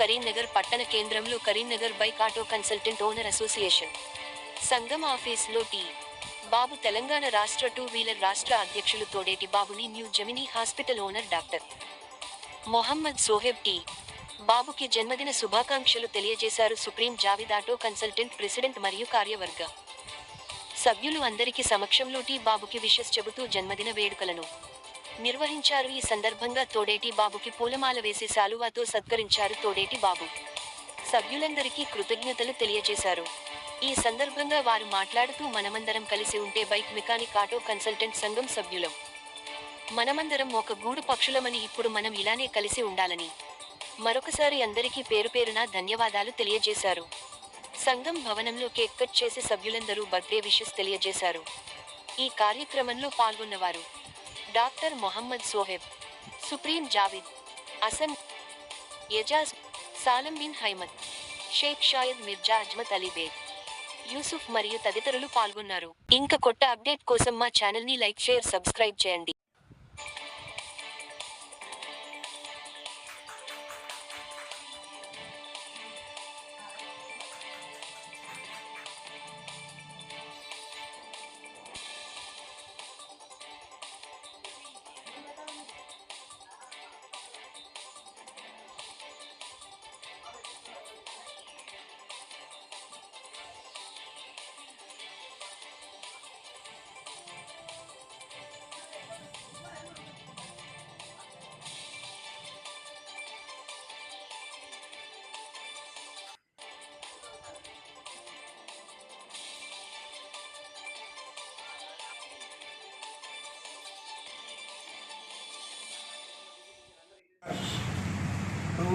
కరీంనగర్ పట్టణ కేంద్రంలో Karimnagar bike auto consultant owner association. సంఘం ఆఫీస్లో టీ. బాబు తెలంగాణ రాష్ట్ర టూ వీలర్ రాష్ట్ర అధ్యక్షులు తోడేటి బాబుని new Gemini hospital owner doctor. Mohammed Sohaib T. బాబుకి జన్మదిన శుభాకాంక్షలు తెలియజేశారు Supreem Javed auto consultant president మరియు కార్యవర్గ. సభ్యులు అందరికీ సమక్షంలో టీ బాబుకి విషెస్ చెబుతూ జన్మదిన వేడుకలను. నిర్వహించారు. ఈ సందర్భంగా తోడేటి బాబుకి పూలమాల వేసి శాలువాతో సత్కరించారు తోడేటి బాబు. సభ్యులందరికీ కృతజ్ఞతలు తెలియజేశారు. ఈ సందర్భంగా వారు మాట్లాడుతూ మనమందరం కలిసి ఉంటే బైక్ మెకానిక్ ఆటో కన్సల్టెంట్ సంఘం సభ్యులం. మనమందరం ఒక గూడు పక్షులమని ఇప్పుడు మనం ఇలానే కలిసి ఉండాలని. మరొకసారి అందరికీ పేరు పేరున ధన్యవాదాలు తెలియజేశారు. సంఘం భవనంలో కేక్ కట్ చేసి సభ్యులందరూ బర్త్డే విషెస్ తెలియజేశారు. ఈ కార్యక్రమంలో పాల్గొన్నవారు doctor Mohammed Soheb supreme Javid Asan Ejaz Salam bin Haimad Sheikh Shayad Mirza Azmat Alibeg Yusuf మరియు తదితరులు పాల్గొన్నారు. ఇంకా కొత్త అప్డేట్ కోసం మా ఛానల్ని లైక్ షేర్ సబ్స్క్రైబ్ చేయండి.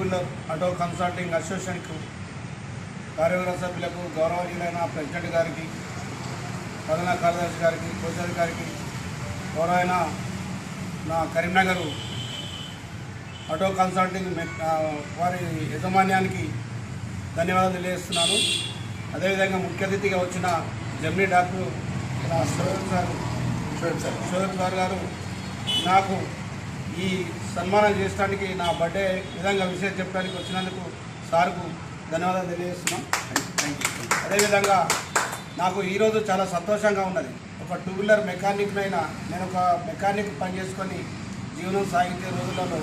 వీలర్ ఆటో కన్సల్టింగ్ అసోసియేషన్కు కార్యవర్గ సభ్యులకు గౌరవనీయులైన ప్రెసిడెంట్ గారికి ప్రధాన కార్యదర్శి గారికి కోచారి గారికి గౌరవైన నా కరీంనగర్ ఆటో కన్సల్టింగ్ వారి యజమాన్యానికి ధన్యవాదాలు తెలియజేస్తున్నాను. అదేవిధంగా ముఖ్య అతిథిగా వచ్చిన జమ్నీ డాక్టర్ నా షోయబ్ సార్ షోయబ్ సార్ గారు నాకు ఈ సన్మానం చేయడానికి నా బర్త్డే విధంగా విషయం చెప్పడానికి వచ్చినందుకు సార్కు ధన్యవాదాలు తెలియజేస్తున్నాం. అదేవిధంగా నాకు ఈరోజు చాలా సంతోషంగా ఉన్నది. ఒక టూ వీలర్ మెకానిక్నైనా నేను ఒక మెకానిక్ పని చేసుకొని జీవనం సాగించే రోజులలో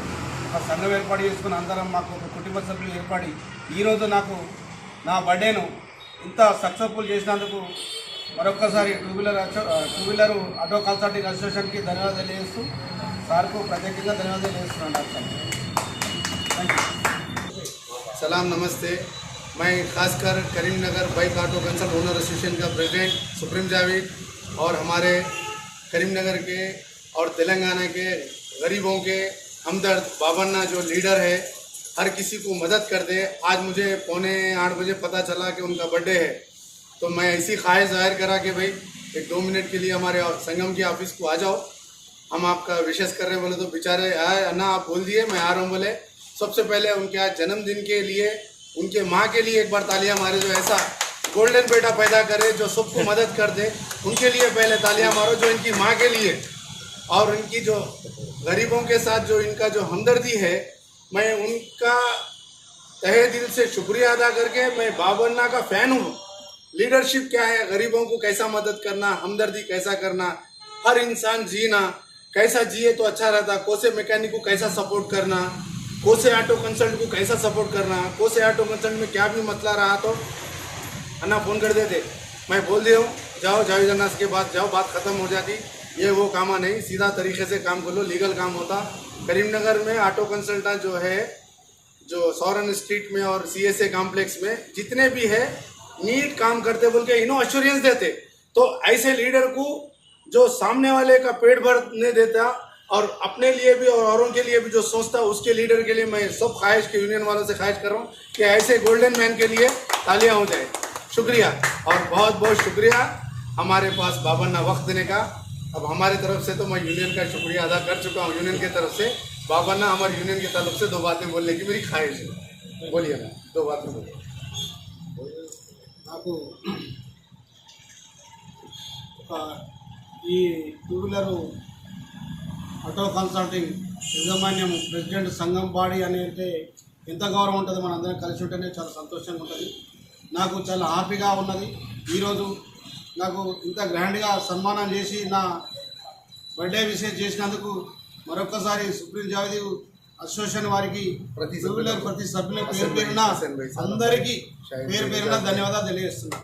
ఒక సంఘం ఏర్పాటు చేసుకుని అందరం మాకు ఒక కుటుంబ సభ్యులు ఏర్పడి ఈరోజు నాకు నా బర్త్డేను ఇంత సక్సెస్ఫుల్ చేసినందుకు మరొక్కసారి two wheeler two wheeler auto consulting అసోసియేషన్కి ధన్యవాదాలు తెలియజేస్తూ సార్కు ప్రత్యేకంగా ధన్యవాదాలు తెలియజేస్తున్నాను డాక్టర్ థ్యాంక్ యూ सलाम नमस्ते मैं खासकर Karimnagar bike auto consult owner association का प्रेसिडेंट सुप्रीम जावेद और हमारे करीमनगर के और तेलंगाना के गरीबों के हमदर्द बाबन्ना जो लीडर है हर किसी को मदद कर दे आज मुझे पौने आठ बजे पता चला कि उनका बर्थडे है तो मैं ऐसी ख्वाहिश जाहिर करा कि भाई एक दो मिनट के लिए हमारे संगम के ऑफिस को आ जाओ हम आपका विशेष कर रहे बोले तो बेचारे, आए, अन्ना, आप बोल दिए, मैं आ रहा हूँ, बोले। सबसे पहले उनके आज जन्मदिन के लिए, उनके माँ के लिए एक बार तालियाँ मारे, जो ऐसा गोल्डन बेटा पैदा करे, जो सबको मदद कर दे, उनके लिए पहले तालियाँ मारो, जो इनकी माँ के लिए। और इनकी जो गरीबों के साथ जो इनका जो हमदर्दी है, मैं उनका तहे दिल से शुक्रिया अदा करके मैं बाबन्ना का फ़ैन हूँ। लीडरशिप क्या है? गरीबों को कैसा मदद करना? हमदर्दी कैसा करना? हर इंसान जीना। कैसा जिए तो अच्छा रहता, कोसे मैकेनिक को कैसा सपोर्ट करना, कोसे ऑटो कंसल्ट को कैसा सपोर्ट करना, कोसे ऑटो कंसल्ट में क्या भी मसला रहा तो अन्ना फ़ोन कर देते। मैं बोल दिया जाओ जावेद अन्नास के बाद जाओ, बात ख़त्म हो जाती। ये वो कामा नहीं, सीधा तरीके से काम कर लो लीगल काम होता। करीमनगर में ऑटो कंसल्टा जो है, जो सौरन स्ट्रीट में और सी एस ए कॉम्प्लेक्स में, जितने भी है, नीट काम करते बोल के इनो अश्योरेंस देते। तो ऐसे लीडर को जो सामने वाले का पेट भरने देता और अपने लिए भी और औरों के लिए भी जो सोचता उसके लीडर के लिए मैं सब ख्वाहिश के यूनियन वालों से ख्वाहिश कर रहा हूँ कि ऐसे गोल्डन मैन के लिए तालियाँ हो जाए। शुक्रिया। और बहुत बहुत शुक्रिया हमारे पास बाबन्ना वक्त देने का। अब हमारे तरफ़ से तो मैं यूनियन का शुक्रिया अदा कर चुका हूँ। यूनियन की तरफ़ से बाबन्ना हमारे यूनियन की तरफ़ से दो बातें बोलने की मेरी ख्वाहिश है। बोलिए ना, दो बातें बोलिए। आपको ఈ టూ వీలరు ఆటో కన్సల్టింగ్ యాజమాన్యం ప్రెసిడెంట్ సంఘం బాడీ అనేది ఎంత గౌరవం ఉంటుంది మన అందరం కలిసి ఉంటేనే చాలా సంతోషంగా ఉంటుంది. నాకు చాలా హ్యాపీగా ఉన్నది. ఈరోజు నాకు ఇంత గ్రాండ్గా సన్మానం చేసి నా బర్త్డే విషయం చేసినందుకు మరొకసారి సుప్రీం జావేది అసోసియేషన్ వారికి ప్రతి వీలర్ ప్రతి సభ్యులకు పేరు పేరున అందరికీ పేరు పేరున ధన్యవాదాలు తెలియజేస్తున్నాను.